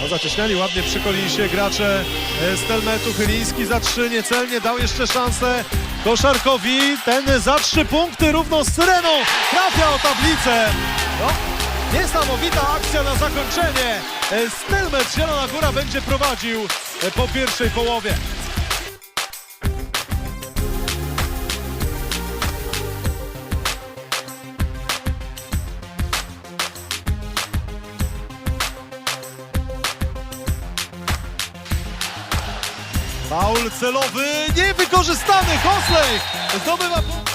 No, zacieśniali ładnie przy się gracze e, Stelmetu. Chyliński za trzy, niecelnie dał jeszcze szansę Koszarkowi. Ten za trzy punkty równo z Syreną trafia o tablicę. No, niesamowita akcja na zakończenie. E, Stelmet Zielona Góra będzie prowadził e, po pierwszej połowie. Faul celowy niewykorzystany. Koslej zdobywa punkt.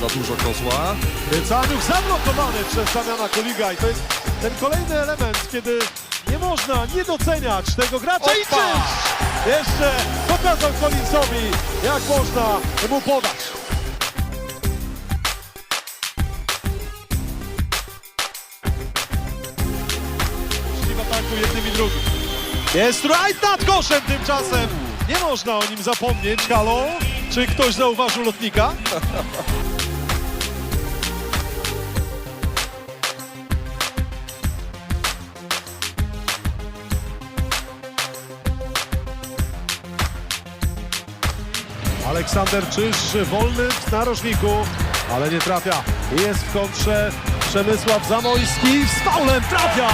Za dużo kozła. Rycaniuk zablokowany przez Damiana Koliga i to jest ten kolejny element, kiedy nie można nie doceniać tego gracza i Opa! czymś jeszcze pokazał Collinsowi, jak można mu podać. W ataku jednym i drugim. Jest right nad koszem tymczasem. Nie można o nim zapomnieć. Halo? Czy ktoś zauważył lotnika? Aleksander Czyż wolny w narożniku, ale nie trafia. Jest w kontrze Przemysław Zamojski z faulem trafia!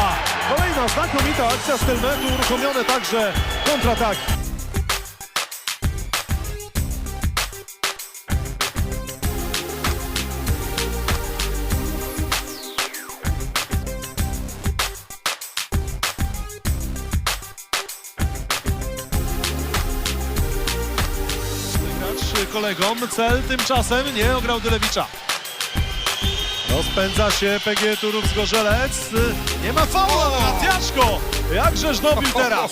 Kolejna znakomita akcja z Telmetu, uruchomione także kontrataki. Kolegom, cel tymczasem nie ograł Dylewicza. Rozpędza się PG Turów z Gorzelec. Nie ma faula Tiaszko. Jakżeż dobił teraz.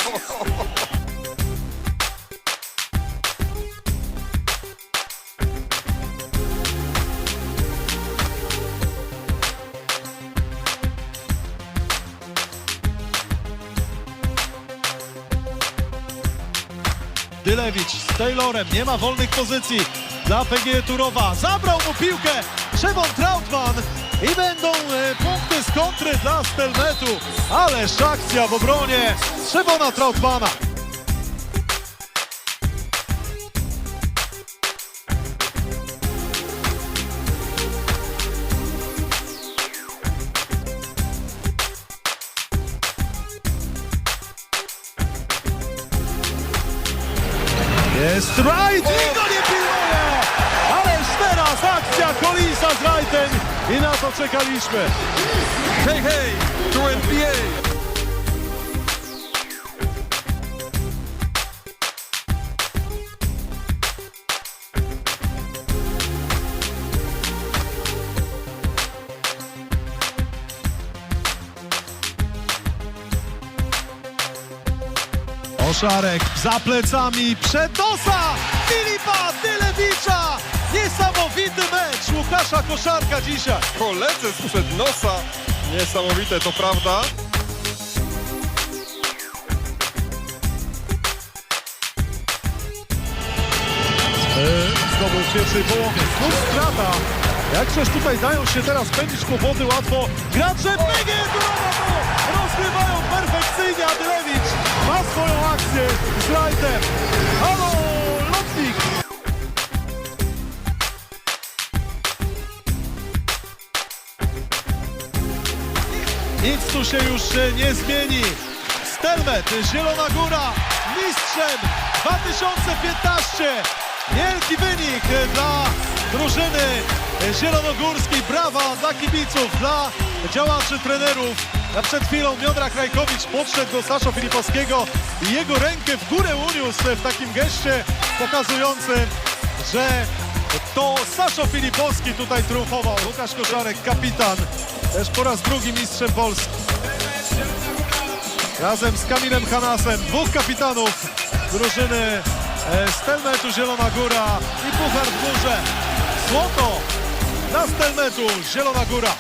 Dylewicz z Taylorem, nie ma wolnych pozycji dla PG Turowa. Zabrał mu piłkę Szymon Trautman i będą e, punkty z kontry dla Stelmetu. Ależ akcja w obronie Szymona Trautmana. Jest right i go nie pilnuje! Ależ teraz akcja Collinsa z rightem i na to czekaliśmy. Hej, hej! Tu NBA! Oszarek za plecami przed nosa Filipa Tylewicza! Niesamowity mecz Łukasza Koszarka dzisiaj. Koledzy sprzed nosa. Niesamowite, to prawda? E, zdobył w pierwszej połowie. Znów strata. Jakżeż tutaj dają się teraz pędzić kłopoty łatwo. Gracze Turowo rozgrywają perfekcyjnie. Adylewicz ma swoją akcję z Lightem. Halo, lotnik! Nic tu się już e, nie zmieni. Stelmet, Zielona Góra, mistrzem 2015. Wielki wynik dla drużyny zielonogórskiej. Brawa dla kibiców, dla działaczy, trenerów. A przed chwilą Miodra Krajkowicz podszedł do Sasza Filipowskiego i jego rękę w górę uniósł w takim geście pokazującym, że to Saszo Filipowski tutaj triumfował. Łukasz Koszarek, kapitan, też po raz drugi mistrzem Polski. Razem z Kamilem Hanasem, dwóch kapitanów drużyny e, Stelmetu Zielona Góra i Puchar w górze. Złoto dla Stelmetu Zielona Góra.